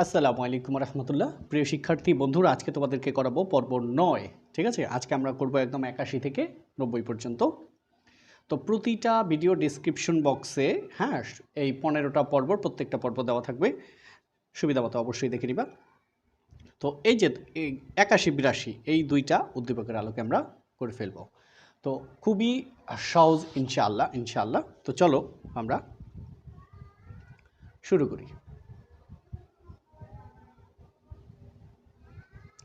আসসালামু আলাইকুম রহমতুল্লাহ। প্রিয় শিক্ষার্থী, বন্ধুরা, আজকে তোমাদেরকে করাবো পর্ব নয়, ঠিক আছে? আজকে আমরা করব একদম একাশি থেকে নব্বই পর্যন্ত। তো প্রতিটা ভিডিও ডিসক্রিপশন বক্সে হ্যাঁ এই পনেরোটা পর্ব, প্রত্যেকটা পর্ব দেওয়া থাকবে। সুবিধা মতো অবশ্যই দেখে নিবা। তো এই যে একাশি বিরাশি, এই দুইটা উদ্দীপকের আলোকে আমরা করে ফেলব। তো খুবই সহজ, ইনশাআল্লাহ ইনশাআল্লাহ। তো চলো আমরা শুরু করি।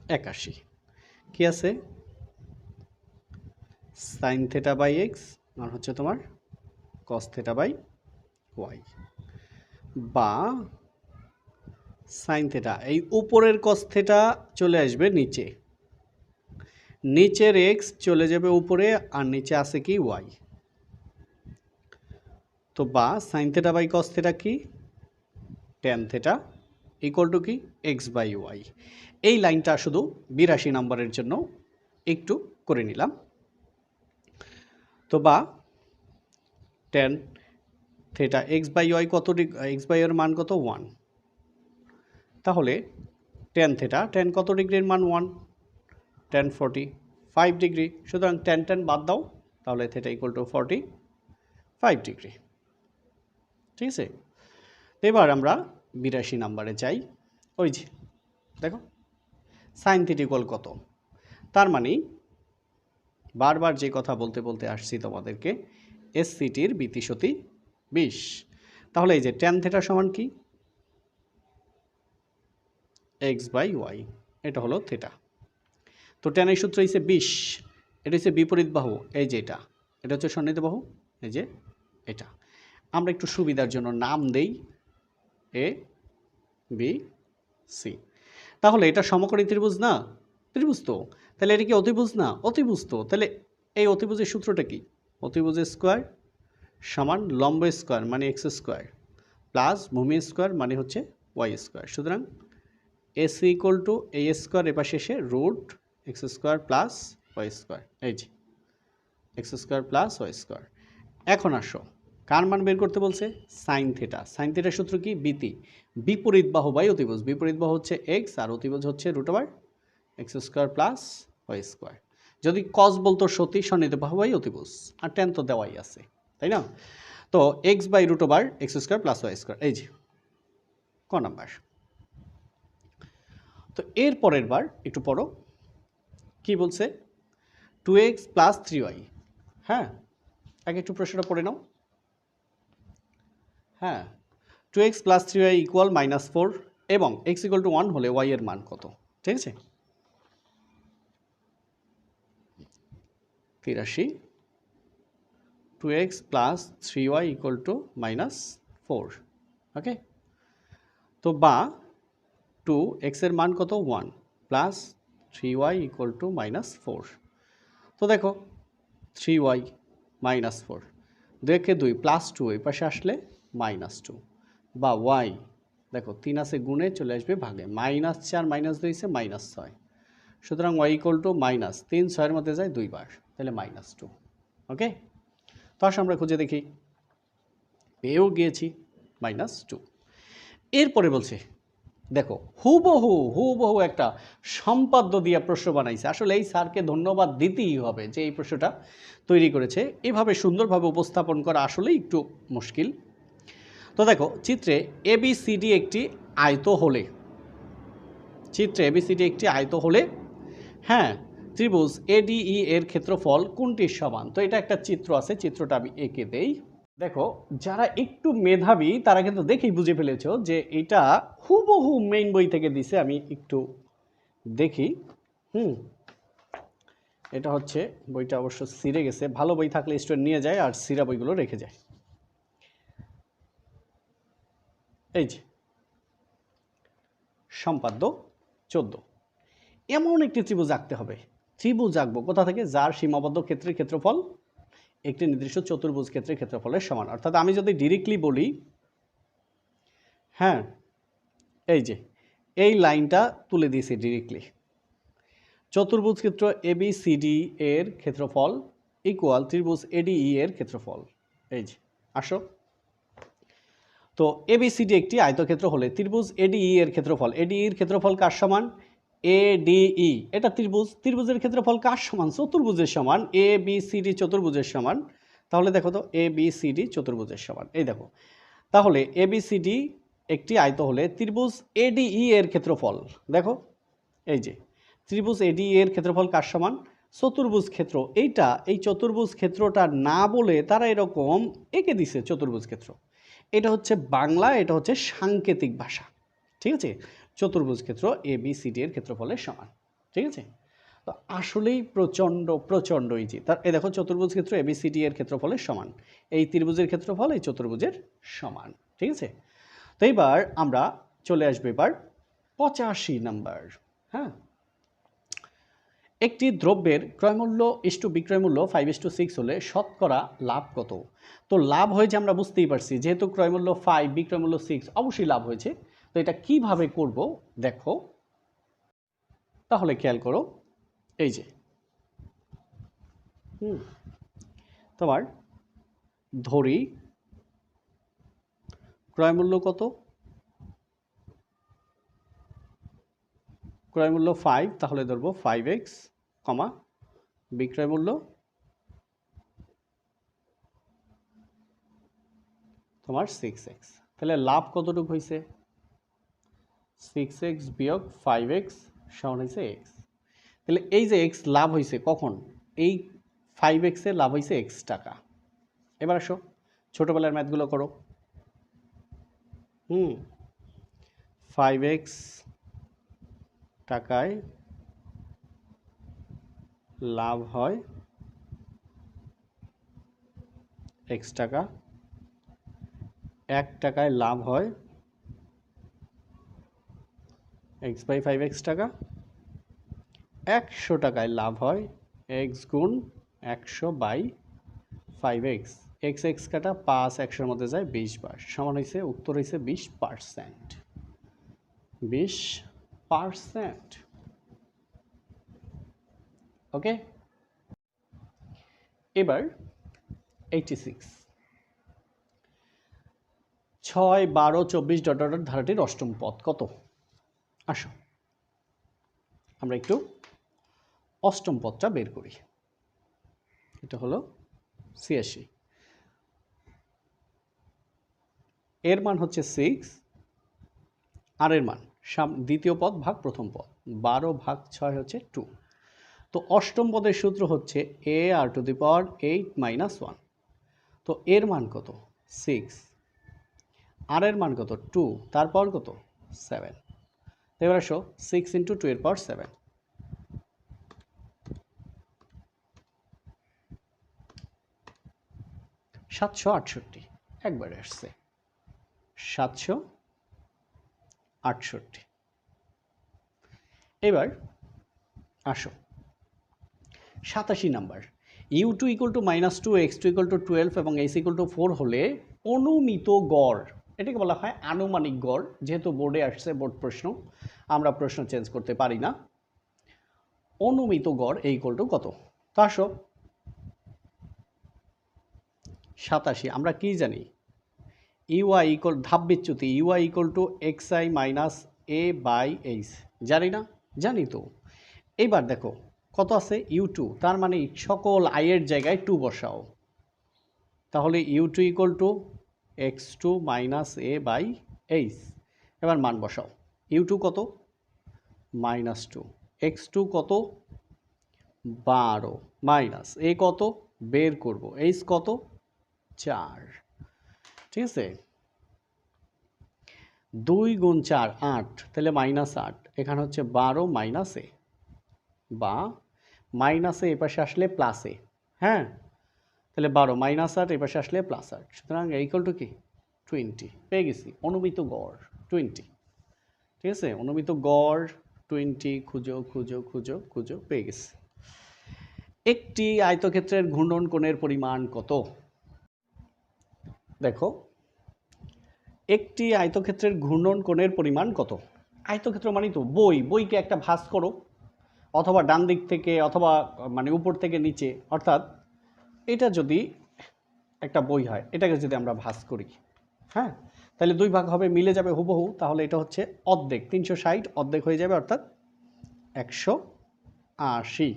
একাশি। কি আছে? সাইন থেটা বাই এক্স আর হচ্ছে তোমার কস থেটা বাই ওয়াই বা সাইন থেটা এই উপরের কস থেটা চলে আসবে নিচে। নিচের এক্স চলে যাবে উপরে, আর নিচে আছে কি? ওয়াই তো বা sine theta by cos theta কি? টেন থেটা ইকুয়াল টু কি? এক্স বাই ওয়াই এই লাইনটা শুধু বিরাশি নম্বরের জন্য একটু করে নিলাম। তো বা tan theta x by y কত এক্স বাই এর মান কত? ওয়ান তাহলে টেন থেটা টেন কত ডিগ্রির মান? One tan forty five degree. সুতরাং টেন টেন বাদ দাও, তাহলে theta equal to forty five degree. ঠিক আছে? এবার আমরা বিরাশি নাম্বারে যাই। ওই যে, দেখো সাইন থিটিকল কত? তার মানে বারবার যে কথা বলতে বলতে আসছি তোমাদেরকে এস সিটির বিতিশতি বিশ। তাহলে এই যে টেন থেটা সমান কি? এক্স বাই ওয়াই এটা হলো থেটা তো টেনের সূত্র হচ্ছে বিশ, এটা হচ্ছে বিপরীত বাহু, এই যে এটা। এটা হচ্ছে সন্নিহিত বাহু, এই যে এটা। আমরা একটু সুবিধার জন্য নাম দেই। এ বি সি তাহলে এটা সমকোণী ত্রিভুজ না? ত্রিভুজ তো। তাহলে এটা কি অতিভুজ না? অতিভুজ তো। তাহলে এই অতিভুজের সূত্রটা কি? অতিভুজের স্কোয়ার সমান লম্ব স্কোয়ার মানে এক্স স্কোয়ার, প্লাস ভূমি স্কোয়ার মানে হচ্ছে ওয়াই স্কোয়ার। সুতরাং s equal to a square এবার শেষে root x square plus y square. এই যে x square plus y square. এখন আসো। কার মান বের করতে বলছে? Sine theta. সাইন থিটার সূত্র কি? বিতি বিপরীত বাহু বাই অতিভুজ। বিপরীত বাহু হচ্ছে এক্স আর অতিভুজ হচ্ছে root over x square plus y square যদি কস বলতো সতী, সন্নিহিত বাহু বাই অতিভুজ। আর টেন তো দেওয়াই আছে, তাই না? তো x by root over x square plus y square এই যে, ক নাম্বার? তো এর পরের বার একটু পড়ো। কি বলছে? Two x plus three y হ্যাঁ? আগে একটু প্রশ্নটা পড়ে নাও। হ্যাঁ two x plus three y equal minus four এবং এক্স ইকুয়াল টু ওয়ান হলে ওয়াই এর মান কত? ঠিক আছে? তিরাশি two x plus three y equal to minus four okay তো বা টু এক্সের মান কত? One plus three y equal to minus four তো দেখো থ্রি ওয়াই মাইনাস ফোর দুয়েকে দুই প্লাস টু এই পাশে আসলে মাইনাস টু। বা ওয়াই, দেখো, তিন আছে গুণে চলে আসবে ভাগে। মাইনাস চার, মাইনাস দুই হচ্ছে মাইনাস ছয়। সুতরাং ওয়াই ইকুয়াল টু মাইনাস তিন, ছয়ের মধ্যে যায় দুইবার তাহলে মাইনাস টু। ওকে? তো আসলে আমরা খুঁজে দেখি। পেয়েও গিয়েছি, মাইনাস টু। এরপরে বলছে, দেখো, হুবহু হুবহু একটা সম্পাদ্য দিয়ে প্রশ্ন বানাইছে। আসলে এই স্যারকে ধন্যবাদ দিতেই হবে যে এই প্রশ্নটা তৈরি করেছে। এভাবে সুন্দরভাবে উপস্থাপন করা আসলেই একটু মুশকিল। তো দেখো, চিত্রে এবিসিডি একটি আয়ত হলে, চিত্রে এবিসিডি একটি আয়ত হলে হ্যাঁ ত্রিভুজ এডিই এর ক্ষেত্রফল কোনটির সমান? তো এটা একটা চিত্র আছে, চিত্রটা আমি এঁকে দেই। দেখো, যারা একটু মেধাবী, তারা কিন্তু দেখেই বুঝে ফেলেছো যে এটা হুবহু মেইন বই থেকে দিছে, আমি একটু দেখি। হুম, এটা হচ্ছে বইটা অবশ্য সিরে গেছে। ভালো বই থাকলে স্টুডেন্ট নিয়ে যায় আর সিরা বইগুলো রেখে যায়। এই যে, সম্পাদ্য চোদ্দ। এমন একটি ত্রিভুজ আঁকতে হবে। ত্রিভুজ আঁকবো কোথা থেকে? যার সীমাবদ্ধ ক্ষেত্রের ক্ষেত্রফল একটি নির্দিষ্ট চতুর্ভুজ ক্ষেত্রের ক্ষেত্রফলের সমান। অর্থাৎ আমি যদি ডিরেক্টলি বলি হ্যাঁ এই যে, এই লাইনটা তুলে দিয়েছি ডিরেক্টলি চতুর্ভুজ ক্ষেত্র এবিসিডি এর ক্ষেত্রফল ইকুয়াল ত্রিভুজ এডিই এর ক্ষেত্রফল। এই যে, আসো। তো এবিসিডি একটি আয়তক্ষেত্র হলে ত্রিভুজ এডিই এর ক্ষেত্রফল এডিই এর ক্ষেত্রফল কার সমান? এডিই এটা ত্রিভুজ। ত্রিভুজের ক্ষেত্রফল কার সমান? চতুর্ভুজের সমান। এ বি সি ডি চতুর্ভুজের সমান। তাহলে দেখো তো এ বি সি ডি চতুর্ভুজের সমান। এই দেখো, তাহলে এ বি সি ডি একটি আয়ত হলে ত্রিভুজ এডিই এর ক্ষেত্রফল, দেখো, এই যে, ত্রিভুজ এডিই এর ক্ষেত্রফল কার সমান? চতুর্ভুজ ক্ষেত্র। এইটা, এই চতুর্ভুজ ক্ষেত্রটা না বলে তারা এরকম এঁকে দিছে চতুর্ভুজ ক্ষেত্র। এটা হচ্ছে বাংলা, এটা হচ্ছে সাংকেতিক ভাষা। ঠিক আছে? চতুর্ভুজ ক্ষেত্র এ বি সি ডি এর ক্ষেত্রফলের সমান। ঠিক আছে? তো আসলেই প্রচণ্ড প্রচণ্ড ইজি। তার, এই দেখো চতুর্ভুজ ক্ষেত্র এ বি সি ডি এর ক্ষেত্রফলের সমান। এই ত্রিভুজের ক্ষেত্রফল এই চতুর্ভুজের সমান। ঠিক আছে? তো এইবার আমরা চলে আসব এবার পঁচাশি নাম্বার। হ্যাঁ? একটি দ্রব্যের ক্রয়মূল্য ইস্টু বিক্রয়মূল্য ফাইভ ইস টু সিক্স হলে শতকরা লাভ কত? তো লাভ হয়েছে আমরা বুঝতেই পারছি, যেহেতু ক্রয়মূল্য ফাইভ বিক্রয়মূল্য সিক্স অবশ্যই লাভ হয়েছে। তো এটা কীভাবে করব? দেখো। তাহলে খেয়াল করো। এই যে। হুম। তোমার ধরি। ক্রয়মূল্য কত? ক্রয় মূল্য ফাইভ তাহলে ধরবো ফাইভ এক্স কমা বিক্রয় মূল্য। তোমার সিক্স এক্স তাহলে লাভ কতটুকু হয়েছে সিক্স এক্স বিয়োগ ফাইভ এক্স সমান হয়েছে এক্স তাহলে এই যে এক্স লাভ হয়েছে কখন? এই ফাইভ এক্সের লাভ হয়েছে এক্স টাকা। এবার আসো, ছোটোবেলার ম্যাথগুলো করো। হুম ফাইভ এক্স টাকায় লাভ হয় এক্স টাকা। এক টাকায় লাভ হয় এক্স বাই ফাইভ এক্স টাকা। একশো টাকায় লাভ হয় এক্স গুণ একশো by five x x x কাটা পাঁচ একশোর মধ্যে যায় বিশ বার। সমান হয়েছে উত্তর হয়েছে বিশ পার্সেন্ট বিশ পার্সেন্ট। ওকে? এবার এইটি সিক্স ছয়, বারো, চব্বিশ ডট ডট ধারাটির অষ্টম পদ, কত? আসো। আমরা একটু অষ্টম পদটা বের করি। এটা হলো ছিয়াশি। এর মান হচ্ছে সিক্স আর এর মান? সাম, দ্বিতীয় পদ ভাগ প্রথম পদ। বারো ভাগ ছয় হচ্ছে টু তো অষ্টম পদের সূত্র হচ্ছে a r to the power eight minus one তো এর মান কত? সিক্স আর এর মান কত? টু তারপর কত? সেভেন এবার আসো সিক্স ইন্টু টু এর পাওয়ার সেভেন সাতশো আটষট্টি। একবারে আসছে। সাতশো আটষট্টি। এবার আসো। সাতাশি number. U two equal to minus two x two equal to twelve এবং এইচ ইকুয়াল টু ফোর হলে অনুমিত গড়, এটাকে বলা হয় আনুমানিক গড়, যেহেতু বোর্ডে আসছে বোর্ড প্রশ্ন, আমরা প্রশ্ন চেঞ্জ করতে পারি না। অনুমিত গড় এই ইকুয়াল টু কত? তো আসো। সাতাশি, আমরা কি জানি? ইউআই ইকুয়াল ধাপ বিচ্যুতি u i equal to x i minus a by h জানি না? জানি তো। এইবার দেখো, কত আছে? ইউ টু তার মানে সকল আইয়ের জায়গায় টু বসাও। তাহলে u two equal to x two minus a by h এবার মান বসাও। ইউ টু কত? মাইনাস টু এক্স টু কত? বারো। মাইনাস এ কত? বের করব। এইচ কত? চার। ঠিক আছে? দুই গুণ চার, আট, তাহলে মাইনাস আট। এখানে হচ্ছে বারো মাইনাস বা মাইনাসে এ পাশে আসলে প্লাসে হ্যাঁ? তাহলে বারো মাইনাস আট এ পাশে আসলে প্লাস আট। সুতরাং ইকুয়াল টু কি? টোয়েন্টি পেয়ে গেছি। অনুমিত গড় টোয়েন্টি ঠিক আছে? অনুমিত গড় টোয়েন্টি খুঁজো খুঁজো খুঁজো খুঁজো, পেয়ে গেছি। একটি আয়তক্ষেত্রের ঘূর্ণন কোণের পরিমাণ কত? দেখো, একটি আয়তক্ষেত্রের ঘূর্ণন কোণের পরিমাণ কত? আয়তক্ষেত্র মানে তো বই, বইকে একটা ভাঁজ করো, অথবা ডান দিক থেকে অথবা মানে উপর থেকে নিচে, অর্থাৎ এটা যদি একটা বই হয়, এটাকে যদি আমরা ভাঁজ করি হ্যাঁ? তাহলে দুই ভাগ হবে, মিলে যাবে হুবহু, তাহলে এটা হচ্ছে অর্ধেক, তিনশো ষাট অর্ধেক হয়ে যাবে, অর্থাৎ একশো আশি।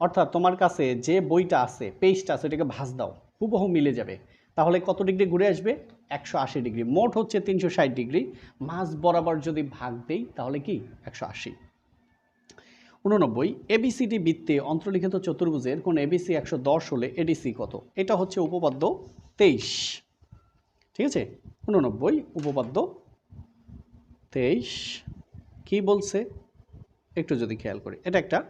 অর্থাৎ তোমার কাছে যে বইটা আছে, পেজটা আছে, এটাকে ভাঁজ দাও, হুবহু মিলে যাবে। তাহলে কত ডিগ্রি ঘুরে আসবে? একশো আশি ডিগ্রি। মোট হচ্ছে তিনশো ষাট ডিগ্রি। মাঝ বরাবর যদি ভাগ দেই, তাহলে কি? একশো আশি। উননব্বই এবিসিডি বৃত্তে অন্তর্লিখিত চতুর্ভুজের কোন এবিসি একশো দশ হলে এডিসি কত? এটা হচ্ছে উপপাদ্য তেইশ। ঠিক আছে? উননব্বই, উপপাদ্য তেইশ। কি বলছে? একটু যদি খেয়াল করি। এটা একটা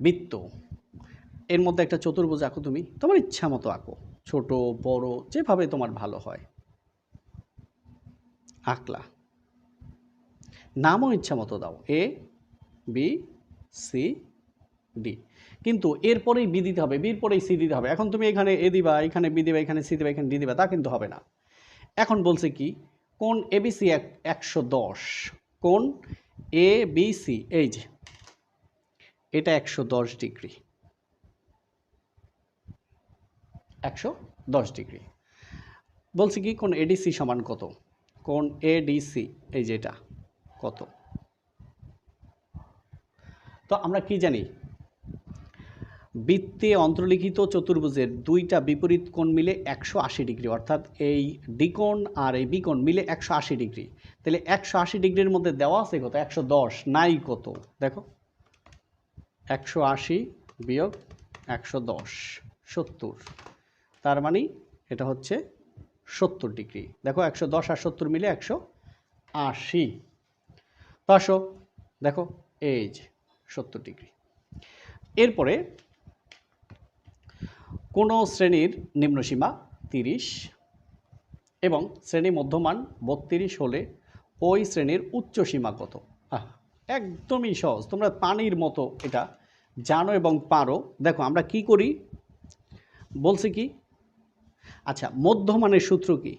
বৃত্ত। এর মধ্যে একটা চতুর্ভুজ আঁকো তুমি। তোমার ইচ্ছা মতো আঁকো। ছোট, বড়, যেভাবে তোমার ভালো হয়। আঁকলা। নামও ইচ্ছা মতো দাও। A, B, C, D. কিন্তু এরপরেই বি দিতে হবে, বির পরেই সি দিতে হবে। এখন তুমি এখানে এ দিবা, এখানে বি দিবা, এখানে সি দিবা, এখানে ডি দিবা, তা কিন্তু হবে না। এখন বলছে কি, কোন এবিসি একশো দশ? কোন এ, বি, সি, এই যে, এটা একশো দশ ডিগ্রি। একশো দশ ডিগ্রি। বলছি কি, কোন এডিসি সমান কত? কোন এডিসি এই যেটা কত? তো আমরা কি জানি? বৃত্তে অন্তর্লিখিত চতুর্ভুজের দুইটা বিপরীত কোণ মিলে একশো আশি ডিগ্রি, অর্থাৎ এই ডিকোণ আর এই বিকোণ মিলে একশো আশি ডিগ্রি। তাহলে একশো আশি ডিগ্রির মধ্যে দেওয়া আছে কত? একশো দশ, নাই কত? দেখো, একশো আশি বিয়োগ একশো দশ, সত্তর। তার মানে এটা হচ্ছে সত্তর ডিগ্রি। দেখো একশো দশ আর সত্তর মিলে একশো আশি। তো আসো, দেখো এই যে সত্তর ডিগ্রি। এরপরে কোনো শ্রেণির নিম্নসীমা তিরিশ এবং শ্রেণি মধ্যমান বত্রিশ হলে ওই শ্রেণির উচ্চ সীমা কত একদমই সহজ। তোমরা পানির মতো এটা জানো এবং পারো। দেখো আমরা কি করি? বলছি কি? আচ্ছা মধ্যমানের সূত্র কি?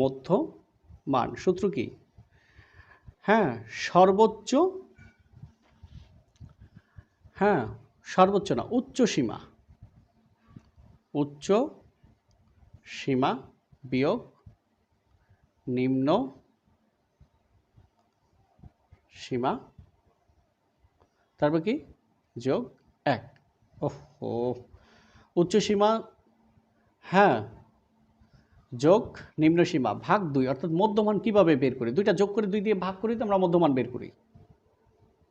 মধ্য মান সূত্র কি? হ্যাঁ সর্বোচ্চ হ্যাঁ সর্বোচ্চ না, উচ্চ সীমা। উচ্চ সীমা বিয়োগ নিম্ন সীমা, তারপর কি? যোগ এক। ওহো, উচ্চ সীমা হ্যাঁ। যোগ, নিম্ন সীমা, ভাগ দুই, অর্থাৎ মধ্যমান কীভাবে বের করি? দুইটা যোগ করে দুই দিয়ে ভাগ করি তো আমরা মধ্যমান বের করি।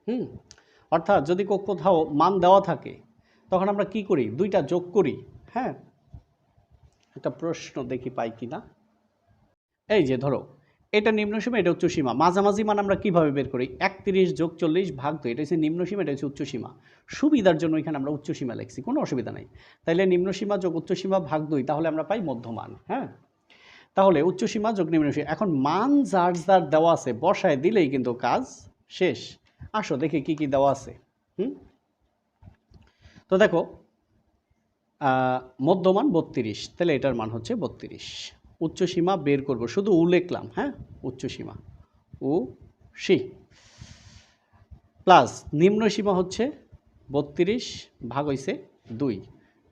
হুম? অর্থাৎ যদি কোথাও মান দেওয়া থাকে, তখন আমরা কি করি? দুইটা যোগ করি। হ্যাঁ? একটা প্রশ্ন দেখি পাই কি না এই যে ধরো এটা নিম্ন সীমা, এটা উচ্চ সীমা। মাঝামাঝি মান আমরা কীভাবে বের করি? একত্রিশ যোগ চল্লিশ ভাগ দুই, এটা হচ্ছে নিম্ন সীমা, এটা হচ্ছে উচ্চ সীমা। সুবিধার জন্য এখানে আমরা উচ্চ সীমা লিখছি, কোনো অসুবিধা নাই। তাইলে নিম্ন সীমা যোগ উচ্চ সীমা ভাগ দুই, তাহলে আমরা পাই মধ্যমান হ্যাঁ? তাহলে উচ্চ সীমা যোগ নিম্ন সীমা, এখন মান যার যার দেওয়া আছে, বসায় দিলেই কিন্তু কাজ শেষ। আসো দেখি কি কি দেওয়া আছে, হুম? তো দেখো মধ্যমান বত্রিশ তাহলে এটার মান হচ্ছে বত্রিশ। উচ্চ সীমা বের করব। শুধু উ লিখলাম হ্যাঁ? উচ্চ সীমা উ সি। প্লাস নিম্ন সীমা হচ্ছে বত্রিশ ভাগ হইছে দুই।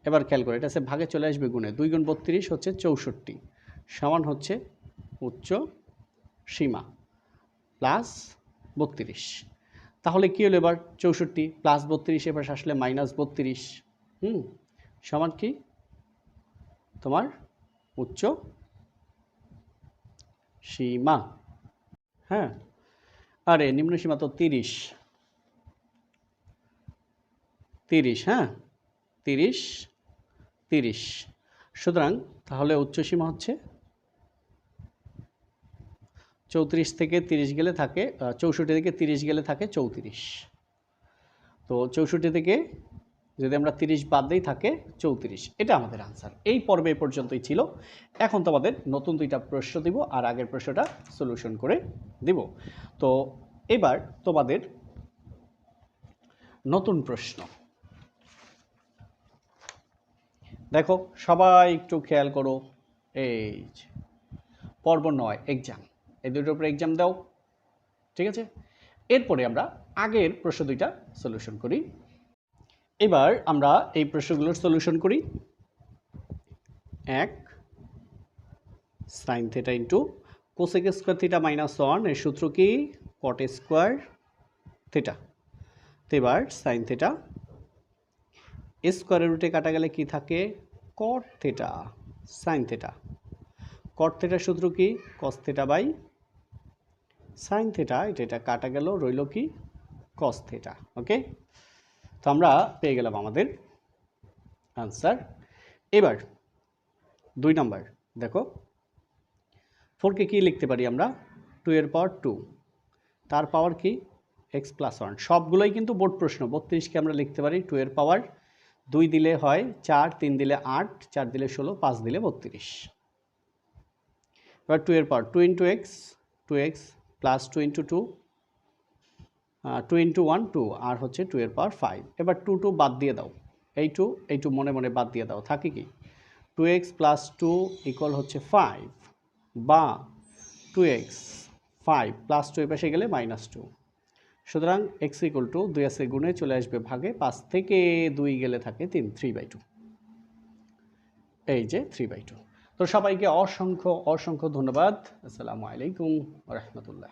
এবার খেয়াল করে, এটা ভাগে চলে আসবে গুণে। দুই গুণ বত্রিশ হচ্ছে চৌষট্টি। সমান হচ্ছে উচ্চ সীমা প্লাস বত্রিশ। তাহলে কী হলো এবার? চৌষট্টি প্লাস বত্রিশ, এবার আসলে মাইনাস বত্রিশ। হুম? সমান কি? তোমার উচ্চ সীমা। হ্যাঁ। আরে, নিম্ন সীমা তো তিরিশ। তিরিশ হ্যাঁ? তিরিশ তিরিশ। সুতরাং তাহলে উচ্চ সীমা হচ্ছে চৌত্রিশ থেকে তিরিশ গেলে থাকে চৌষট্টি থেকে তিরিশ গেলে থাকে চৌত্রিশ। তো চৌষট্টি থেকে যদি আমরা তিরিশ বাদ দিই থাকে চৌত্রিশ। এটা আমাদের আনসার এই পর্বে পর্যন্তই ছিল। এখন তোমাদের নতুন দুইটা প্রশ্ন দিব আর আগের প্রশ্নটা সলিউশন করে দিব। তো এবার তোমাদের নতুন প্রশ্ন। দেখো, সবাই একটু খেয়াল করো। এই পর্ব নয় এক্সাম এই দুটোর উপরে এক্সাম দাও। ঠিক আছে? এরপরে আমরা আগের প্রশ্ন দুইটা সলিউশন করি। এবার আমরা এই প্রশ্নগুলোর সলিউশন করি। এক sine theta into cosec square theta minus ওয়ানের সূত্র কি? কট স্কোয়ার থেটা তো এবার সাইন থেটা স্কোয়ারের রুটে কাটা গেলে কি থাকে? Cot theta sine theta cot থেটার সূত্র কি? Cos theta by sine theta এটা এটা কাটা গেল, রইল কি? কস থেটা ওকে তো আমরা পেয়ে গেলাম আমাদের আনসার এবার দুই নাম্বার দেখো। ফোরকে কী লিখতে পারি আমরা? টু এর পাওয়ার টু তার পাওয়ার কি? এক্স প্লাস ওয়ান সবগুলোই কিন্তু বোর্ড প্রশ্ন। বত্রিশকে আমরা লিখতে পারি টু এর পাওয়ার দুই দিলে হয় চার, তিন দিলে আট, চার দিলে ষোলো, পাঁচ দিলে বত্রিশ। এবার টু এর power two into x two x plus two into two two into one two আর হচ্ছে টু এর পাওয়ার ফাইভ এবার টু টু বাদ দিয়ে দাও। এই টু এই টু মনে মনে বাদ দিয়ে দাও। থাকে কি? Two x plus two equal হচ্ছে ফাইভ বা two x five plus two এ পাশে গেলে মাইনাস টু সুতরাং এক্স ইকুয়াল টু দুই আসে গুণে চলে আসবে ভাগে পাঁচ থেকে দুই গেলে থাকে তিন থ্রি বাই টু এই যে থ্রি বাই টু তো সবাইকে অসংখ্য অসংখ্য ধন্যবাদ। আসসালামু আলাইকুম রহমতুল্লাহ।